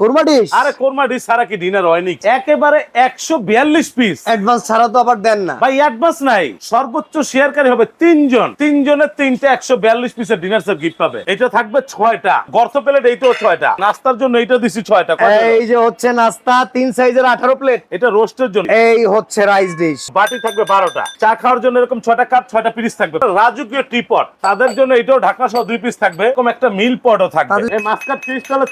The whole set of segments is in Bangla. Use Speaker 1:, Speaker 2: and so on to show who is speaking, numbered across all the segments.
Speaker 1: কোরমা ডিশ?
Speaker 2: আরে কোরমা ডিশ ছাড়া কি ডিনার হয়নি একেবারে একশো বিয়াল্লিশ পিস
Speaker 1: অ্যাডভান্স ছাড়া তো আবার দেন না।
Speaker 2: ভাই অ্যাডভান্স নাই। সর্বোচ্চ শেয়ারকারী হবে তিনজন। তিনজনের তিনটা একশো বিয়াল্লিশ পিসের ডিনার সেট গিফট পাবে। এটা থাকবে ছয়টা। গর্ত প্লেট এইটাও ছয়টা। নাস্তার জন্য এইটা দিছি ছয়টা।
Speaker 1: এই যে হচ্ছে নাস্তা তিন সাইজের আঠারো প্লেট
Speaker 2: এটা রোস্টের জন্য।
Speaker 1: এই হচ্ছে রাইস ডিশ
Speaker 2: বাটি থাকবে বারোটা। চা খাওয়ার জন্য এরকম ছয়টা কাপ ছয়টা পিস থাকবে। রাজকীয় টিপট তাদের জন্য এটাও ঢাকনা সহ দুই পিস থাকবে। এরকম একটা মিল পটও থাকবে।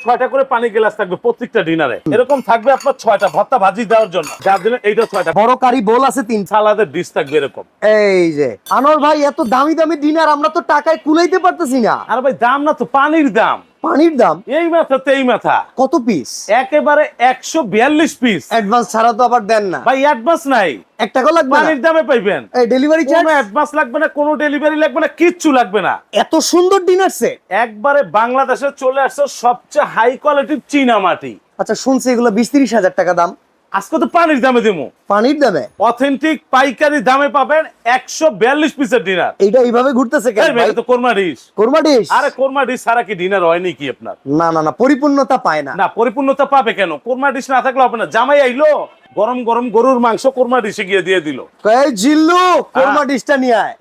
Speaker 2: ছয়টা করে পানি গ্লাস থাকবে। প্রত্যেকটা ডিনারে। এরকম থাকবে আপনার ছয়টা ভর্তা ভাজি দেওয়ার জন্য। যার জন্য এইটা ছয়টা।
Speaker 1: বড় কারি বোল আছে তিন।
Speaker 2: সালাদের ডিশ থাকবে এরকম।
Speaker 1: এই যে আনোয়ার ভাই এত দামি দামি ডিনার আমরা তো টাকায় কুলাইতে পারতেছি না।
Speaker 2: আর ভাই দাম না তো পানির দাম।
Speaker 1: পানির দাম?
Speaker 2: এই মাথা তেই মাথা।
Speaker 1: কত পিস
Speaker 2: একেবারে একশো বিয়াল্লিশ পিস
Speaker 1: অ্যাডভান্স ছাড়া তো আবার দেন না।
Speaker 2: ভাই অ্যাডভান্স নাই।
Speaker 1: এক টাকা লাগবে
Speaker 2: পানির দামে পাইবেন।
Speaker 1: এই ডেলিভারি চার্জ
Speaker 2: অ্যাডভান্স লাগবে না কোনো ডেলিভারি লাগবে না কিচ্ছু লাগবে না।
Speaker 1: এত সুন্দর ডিনার সেট
Speaker 2: একবারে বাংলাদেশে চলে আসছে সবচেয়ে হাই কোয়ালিটির চীনা মাটি।
Speaker 1: আচ্ছা শুনছি এগুলো বিশ তিরিশ হাজার টাকা দাম।
Speaker 2: আজকে তো পানির দামে দেবো
Speaker 1: পানির দামে?
Speaker 2: অথেন্টিক পাইকারি দামে পাবেন একশো বিয়াল্লিশ পিসের ডিনার।
Speaker 1: এইটা এইভাবে ঘুরতেছে
Speaker 2: তো কোরমা ডিশ।
Speaker 1: কোরমা ডিশ?
Speaker 2: আরে কোরমা ডিশ ছাড়া কি ডিনার হয়নি কি আপনার?
Speaker 1: না না না পরিপূর্ণতা পায় না।
Speaker 2: না পরিপূর্ণতা পাবে কেন? কোরমা ডিশ না থাকলে হবে না জামাই আইলো গরম গরম গরুর মাংস কোরমা ডিশে গিয়ে দিয়ে দিল।
Speaker 1: জিল্লু কোরমা ডিশটা নিয়ে আয়।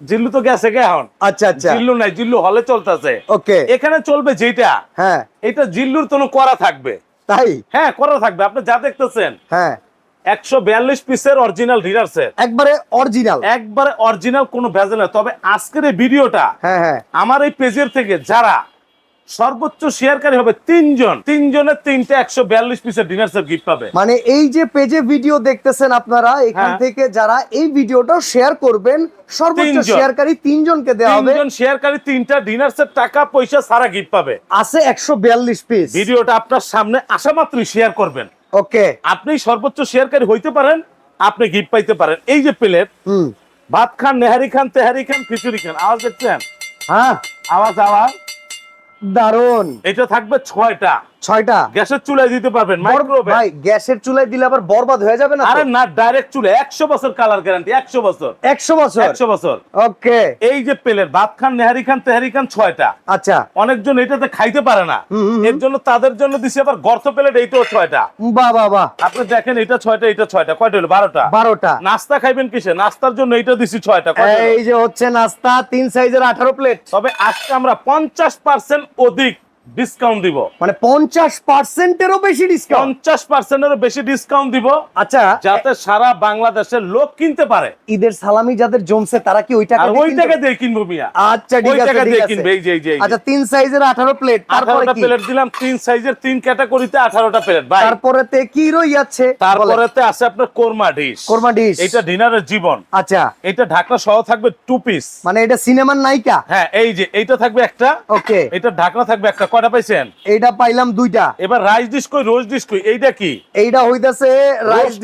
Speaker 2: জিল্লু তো গেছে গে এখন।
Speaker 1: আচ্ছা আচ্ছা।
Speaker 2: জিল্লু নাই জিল্লু হলে চলতেছে।
Speaker 1: ওকে।
Speaker 2: এখানে চলবে যেটা
Speaker 1: হ্যাঁ।
Speaker 2: এটা জিল্লুর তো করা থাকবে।
Speaker 1: তাই?
Speaker 2: হ্যাঁ করা থাকবে। আপনি যা দেখতেছেন
Speaker 1: হ্যাঁ।
Speaker 2: একশো বিয়াল্লিশ পিসের অরিজিনাল ডিনার সেট
Speaker 1: একবারে অরিজিনাল
Speaker 2: একবারে অরিজিনাল কোনো ভেজাল তবে আজকের এই ভিডিওটা
Speaker 1: হ্যাঁ হ্যাঁ।
Speaker 2: আমার এই পেজের থেকে যারা সর্বোচ্চ শেয়ারকারী হবে তিনজন। তিনজনের তিনটে একশো বিয়াল্লিশ পিসের ডিনার সেট গিফট পাবে।
Speaker 1: মানে এই যে পেজে ভিডিও দেখতেছেন আপনারা এখান
Speaker 2: হ্যাঁ।
Speaker 1: থেকে যারা এই ভিডিওটা শেয়ার করবেন সর্বোচ্চ। শেয়ারকারী তিনজনকে দেওয়া হবে।
Speaker 2: তিনজন শেয়ারকারী তিনটা ডিনার সেট টাকা পয়সা সারা গিফট পাবে।
Speaker 1: আছে একশো বিয়াল্লিশ পিস
Speaker 2: ভিডিওটা আপনার সামনে আসা মাত্রই শেয়ার করবেন।
Speaker 1: ওকে
Speaker 2: আপনি সর্বোচ্চ শেয়ারকারী হইতে পারেন আপনি গিফট পাইতে পারেন। এই যে প্লেট
Speaker 1: হুম।
Speaker 2: ভাত খান নেহারি খান তেহারি খান খিচুড়ি খান। আওয়াজ দেখছেন?
Speaker 1: হ্যাঁ।
Speaker 2: আওয়াজ আওয়াজ।
Speaker 1: দারুণ
Speaker 2: এটা থাকবে ছয়টা।
Speaker 1: ছয়টা?
Speaker 2: গ্যাসের চুলায় দিতে পারবেন
Speaker 1: ভাই গ্যাসের চুলায় দিলে আবার বরবাদ হয়ে যাবে না
Speaker 2: আরে না ডাইরেক্ট চুলে একশো বছর কালার গ্যারান্টি একশো বছর।
Speaker 1: একশো বছর?
Speaker 2: একশো বছর।
Speaker 1: ওকে।
Speaker 2: এই যে প্লেট ভাত খান নেহারি খান তেহারি খান ছয়টা।
Speaker 1: আচ্ছা।
Speaker 2: অনেকজন এটাতে খাইতে পারে না। এর জন্য তাদের জন্য দিছে আবার গর্ত প্লেট এইটাও ছয়টা।
Speaker 1: বাহ বাহ বাহ
Speaker 2: আপনি দেখেন এটা ছয়টা এটা ছয়টা। কয়টা হলো? বারোটা।
Speaker 1: বারোটা।
Speaker 2: নাস্তা খাইবেন কিসে? নাস্তার জন্য এইটা দিছি ছয়টা।
Speaker 1: এই যে হচ্ছে নাস্তা তিন সাইজের আঠারো প্লেট
Speaker 2: তবে আজকে আমরা পঞ্চাশ পার্সেন্ট অধিক ডিসকাউন্ট দিব।
Speaker 1: মানে পঞ্চাশ পার্সেন্টেরও বেশি ডিসকাউন্ট
Speaker 2: পঞ্চাশ পার্সেন্টেরও বেশি ডিসকাউন্ট দিব।
Speaker 1: আচ্ছা
Speaker 2: যাতে সারা বাংলাদেশের লোক কিনতে পারে।
Speaker 1: ঈদের সালামি যাদের জমছে তারা কি ওই টাকা
Speaker 2: ওই টাকা দিয়ে কিনবো মিয়া।
Speaker 1: আচ্ছা ঠিক আছে
Speaker 2: টাকা দিয়ে কিনবে এই যে এই যে
Speaker 1: আচ্ছা তিন সাইজের আঠারো প্লেট তারপরে কি?
Speaker 2: প্লেট দিলাম তিন সাইজের তিন ক্যাটাগরিতে আঠারোটা প্লেট ভাই।
Speaker 1: কি রই
Speaker 2: তারপরে আছে আপনার কোরমা ডিশ
Speaker 1: কোরমা ডিশ
Speaker 2: এটা ডিনারের জীবন।
Speaker 1: আচ্ছা।
Speaker 2: এটা ঢাকনা সহ থাকবে টু পিস
Speaker 1: মানে এটা সিনেমার নায়িকা?
Speaker 2: হ্যাঁ এই যে এইটা থাকবে একটা।
Speaker 1: ওকে
Speaker 2: এটা ঢাকনা থাকবে একটা। কয়টা পাইছেন?
Speaker 1: এইটা পাইলাম দুইটা।
Speaker 2: এবার রাইস ডিশ রোজ ডিশ এইটা কি?
Speaker 1: এইটা হইতাছে রাইস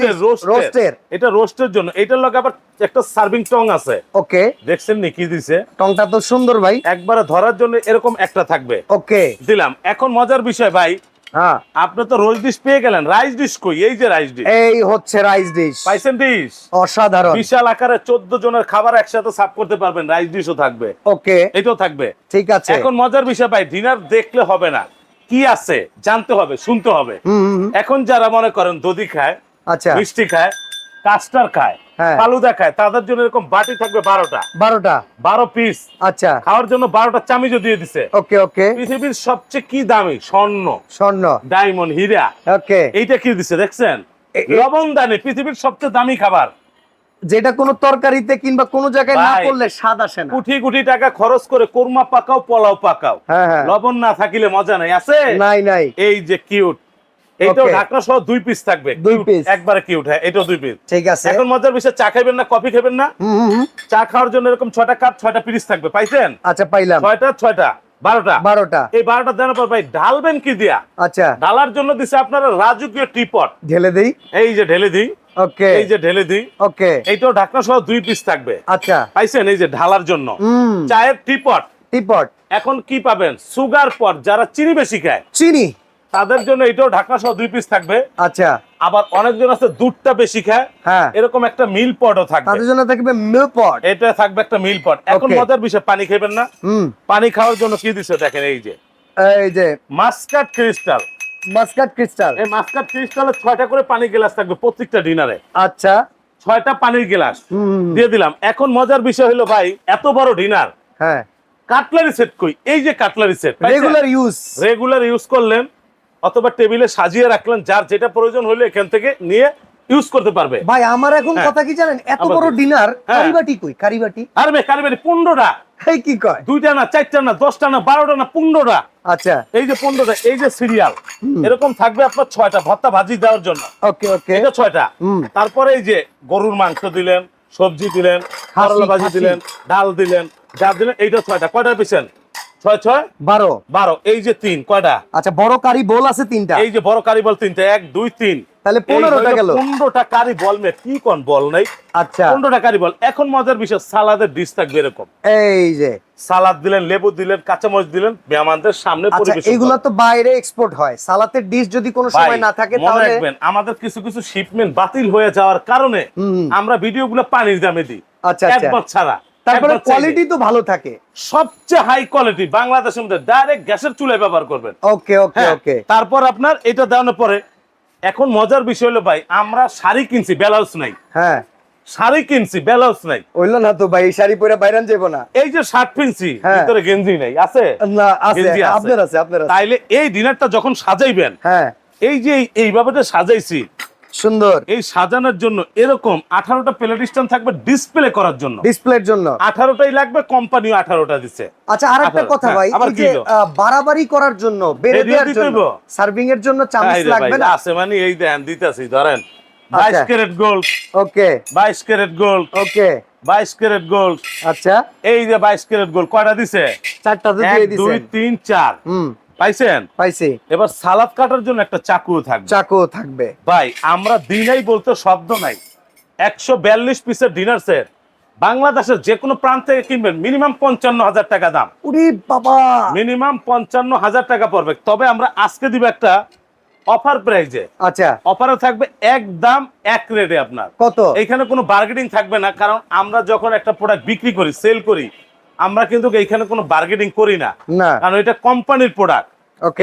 Speaker 2: রোস্টের। এটা রোস্টের জন্য। এটার লগে আবার একটা সার্ভিং টং আছে।
Speaker 1: ওকে।
Speaker 2: দেখছেন নি কি দিছে?
Speaker 1: টংটা তো সুন্দর ভাই।
Speaker 2: একবারে ধরার জন্য এরকম একটা থাকবে।
Speaker 1: ওকে।
Speaker 2: দিলাম। এখন মজার বিষয় ভাই
Speaker 1: হ্যাঁ।
Speaker 2: আপনি তো রোজ ডিশ পেয়ে গেলেন। রাইস ডিশ কই? এই যে রাইস ডিশ
Speaker 1: এই হচ্ছে রাইস ডিশ
Speaker 2: পাইছেন ডিশ
Speaker 1: অসাধারণ।
Speaker 2: বিশাল আকারে চোদ্দ জনের খাবার একসাথে সার্ভ করতে পারবেন। রাইস ডিশও থাকবে।
Speaker 1: ওকে।
Speaker 2: এটাও থাকবে।
Speaker 1: ঠিক আছে।
Speaker 2: এখন মজার বিষয় ভাই ডিনার দেখলে হবে না। কি আছে? জানতে হবে শুনতে হবে। এখন যারা মনে করেন দধি খায়
Speaker 1: আচ্ছা।
Speaker 2: মিষ্টি খায় কাস্টার খায়
Speaker 1: হ্যাঁ।
Speaker 2: ফালুদা খায় তাদের জন্য এরকম বাটি থাকবে বারোটা।
Speaker 1: বারোটা?
Speaker 2: বারো পিস
Speaker 1: আচ্ছা।
Speaker 2: খাওয়ার জন্য বারোটা দিয়ে দিছে।
Speaker 1: ওকে ওকে।
Speaker 2: পৃথিবীর সবচেয়ে কি দামি? স্বর্ণ।
Speaker 1: স্বর্ণ।
Speaker 2: ডায়মন্ড হীরা।
Speaker 1: ওকে।
Speaker 2: এইটা কি দিছে দেখছেন? পৃথিবীর সবচেয়ে দামি খাবার।
Speaker 1: যেটা কোনো তরকারিতে কিংবা কোনো জায়গায় না করলে স্বাদ আসে না।
Speaker 2: কোটি কোটি টাকা খরচ করে কোরমা পাকাও পোলাও পাকাও।
Speaker 1: হ্যাঁ হ্যাঁ।
Speaker 2: লবণ না থাকিলে মজা নাই আছে?
Speaker 1: নাই নাই।
Speaker 2: এই যে কিউট এইটাও ঢাকনা সহ দুই পিস থাকবে।
Speaker 1: দুই piece।
Speaker 2: একবারে কিউট হ্যাঁ এটাও দুই পিস
Speaker 1: ঠিক আছে।
Speaker 2: এখন মজার বিষয় চা খাইবেন না কফি খাবেন না। চা খাওয়ার জন্য এরকম ছয়টা কাপ ছয়টা পিস থাকবে। পাইছেন?
Speaker 1: আচ্ছা পাইলাম।
Speaker 2: ছয়টা ছয়টা বারোটা।
Speaker 1: বারোটা।
Speaker 2: এই বারোটা দেওয়ার পর ভাই ঢালবেন কি দিয়া?
Speaker 1: আচ্ছা।
Speaker 2: ঢালার জন্য দিছে আপনারা রাজকীয় টিপট
Speaker 1: ঢেলে দেই?
Speaker 2: এই যে ঢেলে দিই।
Speaker 1: ওকে
Speaker 2: এই যে ঢেলে দিই।
Speaker 1: ওকে
Speaker 2: এইটাও ঢাকনা সহ দুই পিস থাকবে।
Speaker 1: আচ্ছা।
Speaker 2: পাইছেন? এই যে ঢালার জন্য। চায়ের টিপট
Speaker 1: টিপট
Speaker 2: এখন কি পাবেন? সুগার পট যারা চিনি বেশি খায়।
Speaker 1: চিনি।
Speaker 2: তাদের জন্য এটাও ঢাকনা সহ দুই পিস থাকবে।
Speaker 1: আচ্ছা।
Speaker 2: আবার অনেকজন আছে দুধটা বেশি খায়।
Speaker 1: হ্যাঁ।
Speaker 2: এরকম একটা মিল পটও থাকবে।
Speaker 1: তাদের জন্য থাকবে মিল পট
Speaker 2: এটা থাকবে একটা মিল পট এখন মজার বিষয় পানি খাবেন না। পানি খাওয়ার জন্য কি দিছে দেখেন এই যে।
Speaker 1: এই যে।
Speaker 2: Muscat crystal.
Speaker 1: Muscat crystal.
Speaker 2: এই মাস্কাট ক্রিস্টালে ছয়টা করে পানি গ্লাস থাকবে প্রত্যেকটা ডিনারে
Speaker 1: আচ্ছা।
Speaker 2: ছয়টা পানির গ্লাস।
Speaker 1: হুম।
Speaker 2: দিয়ে দিলাম। এখন মজার বিষয় হলো ভাই এত বড় ডিনার
Speaker 1: হ্যাঁ।
Speaker 2: কাটলারি সেট কই? এই যে cutlery set
Speaker 1: regular use
Speaker 2: regular use করলেন। অথবা টেবিলে সাজিয়ে রাখলেন যার যেটা প্রয়োজন হলে এখান থেকে নিয়ে ইউজ করতে পারবে।
Speaker 1: ভাই আমার এখন
Speaker 2: হ্যাঁ।
Speaker 1: কথা কি জানেন? এত বড় ডিনার
Speaker 2: হ্যাঁ।
Speaker 1: কারিবাটি কই? কারিবাটি?
Speaker 2: আর মে কারিবারি পনেরোটা।
Speaker 1: এই কি কয়?
Speaker 2: দুইটা না চারটা না দশটা না বারোটা না পনেরোটা।
Speaker 1: আচ্ছা।
Speaker 2: এই যে পনেরোটা এই যে সিরিয়াল এরকম থাকবে আপনার ছয়টা ভর্তা ভাজি দেওয়ার জন্য।
Speaker 1: ওকে ওকে।
Speaker 2: এটা ছয়টা।
Speaker 1: হুম।
Speaker 2: তারপরে এই যে গরুর মাংস দিলেন সবজি দিলেন করলা ভাজি দিলেন ডাল দিলেন যা দিলেন এইটা ছয়টা। কয়টা পিছেন? ছয় ছয়?
Speaker 1: বারো।
Speaker 2: বারো। এই যে তিন কয়টা?
Speaker 1: আচ্ছা বড় কারি বোল আছে তিনটা।
Speaker 2: এই যে বড় কারি বল তিনটা এক দুই তিন।
Speaker 1: তাহলে পনেরোটা গেল।
Speaker 2: পনেরোটা কারি বল মে কি কোন বল নাই?
Speaker 1: আচ্ছা।
Speaker 2: পনেরোটা কারি বল। এখন মজার বিষয় সালাদের ডিশ থাকবে এরকম।
Speaker 1: এই যে।
Speaker 2: সালাদ দিলেন লেবু দিলেন কাঁচামরিচ দিলেন মেহমানদের সামনে
Speaker 1: আচ্ছা
Speaker 2: পরিবেশন
Speaker 1: এগুলো তো বাইরে এক্সপোর্ট হয়। সালাতের ডিশ যদি কোনো সময় না থাকে তাহলে
Speaker 2: রাখবেন আমাদের কিছু কিছু শিপমেন্ট বাতিল হয়ে যাওয়ার কারণে। আমরা ভিডিওগুলো পানির দামে দিই।
Speaker 1: আচ্ছা আচ্ছা।
Speaker 2: ছাড়া।
Speaker 1: তারপরে কোয়ালিটি তো ভালো থাকে।
Speaker 2: সবচেয়ে হাই কোয়ালিটি বাংলাদেশের মধ্যে ডাইরেক্ট গ্যাসের চুলায় ব্যবহার করবেন।
Speaker 1: ওকে ওকে
Speaker 2: হ্যাঁ,
Speaker 1: ওকে।
Speaker 2: তারপর আপনার এটা দেওয়ানোর পরে এখন মজার বিষয় হলো ভাই আমরা শাড়ি কিনছি ব্লাউজ নাই।
Speaker 1: হ্যাঁ।
Speaker 2: শাড়ি কিনছি ব্লাউজ নাই।
Speaker 1: হইল না তো ভাই শাড়ি পরে বাইরান যাব না।
Speaker 2: এই যে শার্ট কিনছি
Speaker 1: হ্যাঁ।
Speaker 2: ভিতরে গেঞ্জি নাই আছে?
Speaker 1: না আছে আপনার আছে আপনার আছে।
Speaker 2: তাইলে এই ডিনারটা যখন সাজাইবেন
Speaker 1: হ্যাঁ।
Speaker 2: এই যে এই- এইভাবে সাজাইছি
Speaker 1: সুন্দর।
Speaker 2: এই সাজানোর জন্য এরকম আঠারোটা প্লেট স্ট্যান্ড থাকবে ডিসপ্লে করার জন্য।
Speaker 1: ডিসপ্লের জন্য।
Speaker 2: আঠারোটাই লাগবে কোম্পানিও আঠারোটা দিচ্ছে
Speaker 1: আচ্ছা আর
Speaker 2: একটা
Speaker 1: কথা
Speaker 2: হ্যাঁ,
Speaker 1: ভাই এই যে বাড়াবাড়ি করার জন্য বেড়ে দেওয়ার জন্য? সার্ভিং এর জন্য চামচ লাগবে না?
Speaker 2: আছে মানে এই দেন দিতেছি ধরেন। বাইশ
Speaker 1: আচ্ছা।
Speaker 2: Carat gold.
Speaker 1: ওকে।
Speaker 2: বাইশ ক্যারেট গোল্ড।
Speaker 1: ওকে।
Speaker 2: বাইশ ক্যারেট গোল্ড।
Speaker 1: আচ্ছা।
Speaker 2: এই যে বাইশ ক্যারেট গোল্ড কয়টা দিছে?
Speaker 1: চারটা তো দিয়ে
Speaker 2: দুই
Speaker 1: দিছেন
Speaker 2: তিন চার।
Speaker 1: হুম।
Speaker 2: পাইছেন?
Speaker 1: পাইছি।
Speaker 2: এবার সালাদ কাটার জন্য একটা চাকুও থাকবে।
Speaker 1: চাকু থাকবে।
Speaker 2: ভাই আমরা দিনাই বলতে শব্দ নাই। একশো বিয়াল্লিশ পিসের ডিনার সেট বাংলাদেশের যে কোনো প্রান্ত থেকে কিনবেন মিনিমাম পঞ্চান্ন হাজার টাকা দাম।
Speaker 1: উরি বাবা!
Speaker 2: মিনিমাম পঞ্চান্ন হাজার টাকা পড়বে। তবে আমরা আজকে দিব একটা অফার প্রাইজে
Speaker 1: আচ্ছা।
Speaker 2: অফারে থাকবে এক দাম এক রেটে আপনার।
Speaker 1: কত?
Speaker 2: এখানে কোনো বার্গেনিং থাকবে না কারণ আমরা যখন একটা প্রোডাক্ট বিক্রি করি সেল করি আমরা কিন্তু এইখানে কোনো বার্গেনিং করি না। কারণ এটা কোম্পানির প্রোডাক্ট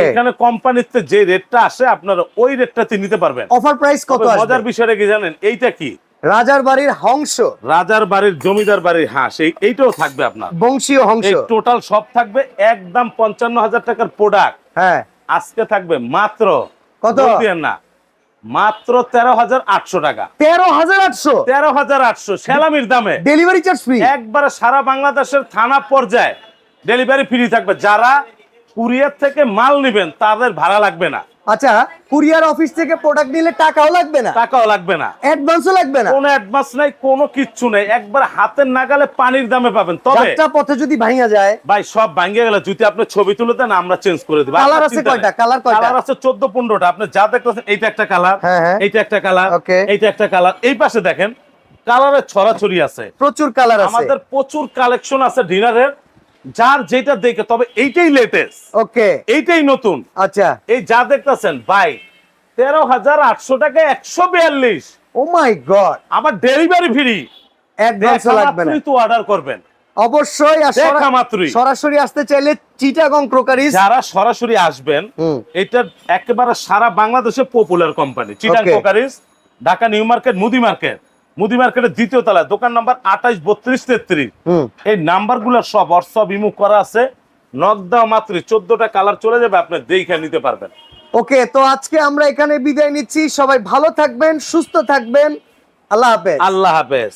Speaker 2: এখানে কোম্পানিতে যে রেটটা আসে আপনারা ওই রেটটাতে নিতে পারবেন।
Speaker 1: অফার প্রাইস কত
Speaker 2: তবে মজার
Speaker 1: আসবে
Speaker 2: বিষয়টা কি জানেন? এইটা কি?
Speaker 1: রাজার বাড়ির হংস।
Speaker 2: রাজার বাড়ির জমিদার বাড়ির হাঁস এই এইটাও থাকবে আপনার।
Speaker 1: বংশীয় হংস।
Speaker 2: টোটাল সব থাকবে একদম পঞ্চান্ন হাজার টাকার প্রোডাক্ট
Speaker 1: হ্যাঁ।
Speaker 2: আজকে থাকবে মাত্র
Speaker 1: কত?
Speaker 2: না। মাত্র তেরো হাজার আটশো টাকা।
Speaker 1: তেরো হাজার আটশো?
Speaker 2: তেরো হাজার আটশো সেলামির দামে।
Speaker 1: ডেলিভারি চার্জ ফ্রি
Speaker 2: একবারে সারা বাংলাদেশের থানা পর্যায়ে। ডেলিভারি ফ্রি থাকবে। যারা কুরিয়ার থেকে মাল নেবেন তাদের ভাড়া লাগবে না।
Speaker 1: আচ্ছা কুরিয়ার অফিস থেকে প্রোডাক্ট নিলে টাকাও লাগবে না?
Speaker 2: টাকাও লাগবে না।
Speaker 1: অ্যাডভান্সও লাগবে না?
Speaker 2: কোনো অ্যাডভান্স নাই কোনো কিচ্ছু নেই। একবার হাতের নাগালে পানির দামে পাবেন। তবে
Speaker 1: যাত্রা পথে যদি ভাঙা যায়?
Speaker 2: ভাই সব ভাঙ্গে গেলে যদি আপনি ছবি তুলে দেন আমরা চেঞ্জ করে দেবো।
Speaker 1: কালার আছে কয়টা? কালার কয়টা?
Speaker 2: কালার আছে চোদ্দ পনেরোটা। আপনি যা দেখতেছেন এইটা একটা কালার
Speaker 1: হ্যাঁ, হ্যাঁ।
Speaker 2: এইটা একটা কালার. এইটা একটা কালার এই পাশে দেখেন কালারের ছড়াছড়ি আছে।
Speaker 1: প্রচুর কালার আছে।
Speaker 2: আমাদের প্রচুর কালেকশন আছে ডিনারের যার যেটা দেখে তবে এইটাই লেটেস্ট
Speaker 1: ওকে
Speaker 2: এইটাই নতুন।
Speaker 1: আচ্ছা।
Speaker 2: এই যা দেখতেছেন ভাই তেরো হাজার আটশো টাকা একশো বিয়াল্লিশ।
Speaker 1: ও মাই গড
Speaker 2: আবার ডেলিভারি ফ্রি
Speaker 1: অ্যাডভান্স লাগবে না।
Speaker 2: তো অর্ডার করবেন।
Speaker 1: অবশ্যই। সরাসরি আসতে চাইলে চিটাগং ক্রোকারিজ
Speaker 2: যারা সরাসরি আসবেন এটা একেবারে সারা বাংলাদেশে popular company Chittagong
Speaker 1: Okay.
Speaker 2: Dhaka new market মুদি মার্কেট। মুদি মার্কেটের দ্বিতীয় তলায়। দোকান নাম্বার আঠাইশ বত্রিশ তেত্রিশ।
Speaker 1: হুম।
Speaker 2: এই নাম্বার সব অর্থ বিমুখ করা আছে। নক দেওয়া মাত্রই চোদ্দটা কালার চলে যাবে আপনি দেখে নিতে পারবেন।
Speaker 1: ওকে তো আজকে আমরা এখানে বিদায় নিচ্ছি। সবাই ভালো থাকবেন সুস্থ থাকবেন। আল্লাহ হাফেজ।
Speaker 2: আল্লাহ হাফেজ।